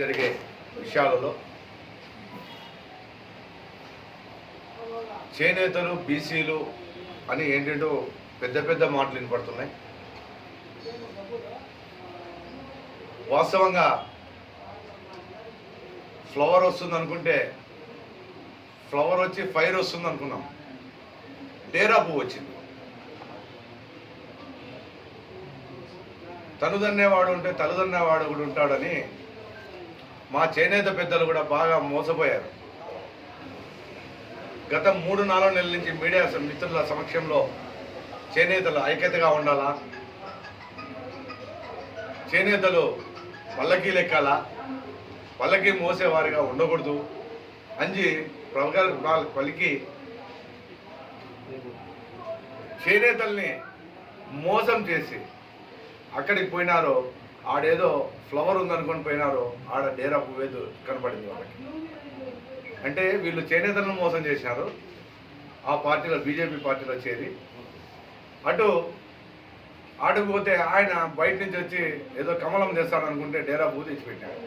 జరిగే విషయాలలో చేనేతలు బీసీలు అని ఏంటంటో పెద్ద పెద్ద మాటలు వినపడుతున్నాయి. వాస్తవంగా ఫ్లవర్ వస్తుంది అనుకుంటే ఫ్లవర్ వచ్చి ఫైర్ వస్తుంది అనుకున్నాం. డేరా పువ్వు వచ్చింది. తనుదన్నేవాడు ఉంటే తలుదన్నేవాడు కూడా ఉంటాడని మా చేనేత పెద్దలు కూడా బాగా మోసపోయారు. గత మూడు నాలుగు నెలల నుంచి మీడియా మిత్రుల సమక్షంలో చేనేతలు ఐక్యతగా ఉండాలా? చేనేతలు పల్లకీ లెక్కాల? పల్లకీ మోసేవారిగా ఉండకూడదు. అంజి ప్రవగ పలికి చేనేతల్ని మోసం చేసి అక్కడికి పోయినారో ఆడేదో ఫ్లవర్ ఉందనుకొని పోయినారో ఆడ డేరా పువ్వేదు కనపడింది వాళ్ళకి. అంటే వీళ్ళు చేనేతలను మోసం చేసినారు ఆ పార్టీలో బీజేపీ పార్టీలో చేరి. అటు ఆడకపోతే పోతే ఆయన బయట నుంచి వచ్చి ఏదో కమలం చేస్తాడనుకుంటే డేరా పువ్వు తెచ్చిపెట్టాడు